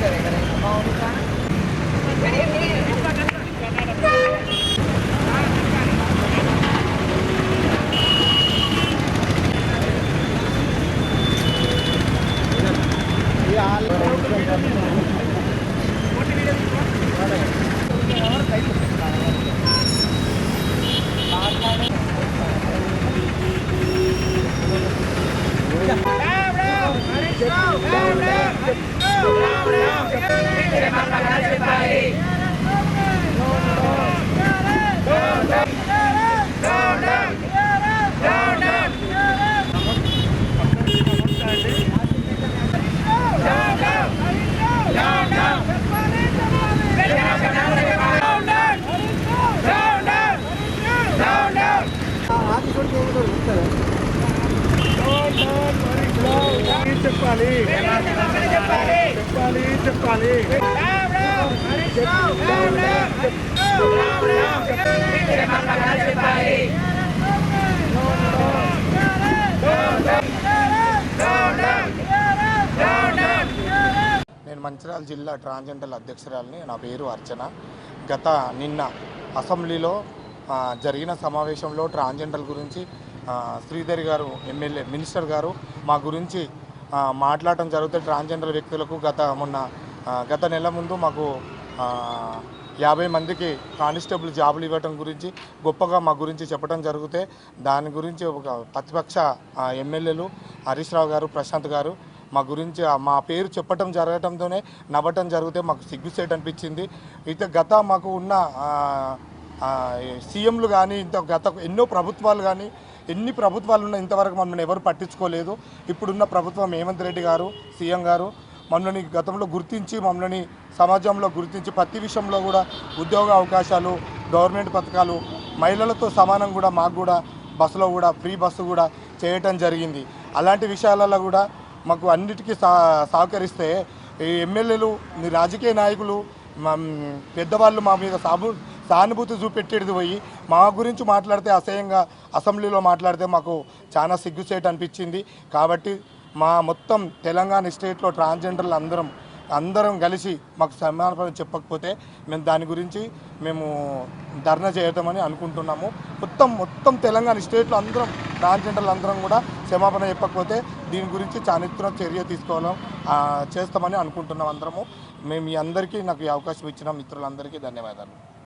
Cái này có 对 చెప్పాలి. చెప్పాలి చెప్పాలి. నేను మంచిర్యాల జిల్లా ట్రాన్స్జెండర్ అధ్యక్షురాలని నా పేరు అర్చన. గత నిన్న అసెంబ్లీలో జరిగిన సమావేశంలో ట్రాన్స్జెండర్ గురించి శ్రీధర్ శ్రీధరి గారు ఎమ్మెల్యే మినిస్టర్ గారు మా గురించి మాట్లాడటం జరుగుతుంది ట్రాన్స్జెండర్ వ్యక్తులకు గత మొన్న గత నెల ముందు మాకు యాభై మందికి కానిస్టేబుల్ జాబులు ఇవ్వటం గురించి గొప్పగా మా గురించి చెప్పడం జరిగితే దాని గురించి ఒక ప్రతిపక్ష ఎమ్మెల్యేలు హరీష్ రావు గారు ప్రశాంత్ గారు మా గురించి మా పేరు చెప్పటం జరగటంతోనే నవ్వటం జరిగితే మాకు సిగ్గుసేట్ అనిపించింది. అయితే గత మాకు ఉన్న సీఎంలు కానీ ఇంత గత ఎన్నో ప్రభుత్వాలు కానీ ఎన్ని ప్రభుత్వాలు ఉన్నా ఇంతవరకు మమ్మల్ని ఎవరు పట్టించుకోలేదు. ఇప్పుడున్న ప్రభుత్వం హేమంత్ రెడ్డి గారు సీఎం గారు మమ్మల్ని గతంలో గుర్తించి మమ్మల్ని సమాజంలో గుర్తించి ప్రతి విషయంలో కూడా ఉద్యోగ అవకాశాలు గవర్నమెంట్ పథకాలు మహిళలతో సమానం కూడా మాకు కూడా బస్సులో కూడా ఫ్రీ బస్సు కూడా చేయటం జరిగింది. అలాంటి విషయాలలో కూడా మాకు అన్నిటికీ సహకరిస్తే ఈ ఎమ్మెల్యేలు రాజకీయ నాయకులు పెద్దవాళ్ళు మా మీద సాబు సానుభూతి చూపెట్టేది పోయి మా గురించి మాట్లాడితే అసహ్యంగా అసెంబ్లీలో మాట్లాడితే మాకు చాలా సిగ్గుసేట్ అనిపించింది. కాబట్టి మా మొత్తం తెలంగాణ స్టేట్లో ట్రాన్స్జెండర్లు అందరం అందరం కలిసి మాకు సమాధానం చెప్పకపోతే మేము దాని గురించి మేము ధర్నా చేయటమని అనుకుంటున్నాము. మొత్తం మొత్తం తెలంగాణ స్టేట్లో అందరం ట్రాన్స్జెండర్లు అందరం కూడా క్షమాపణ చెప్పకపోతే దీని గురించి చానిత్రం చర్య తీసుకోవడం చేస్తామని అనుకుంటున్నాం అందరము. మేము మీ అందరికీ నాకు ఈ అవకాశం ఇచ్చిన మిత్రులందరికీ ధన్యవాదాలు.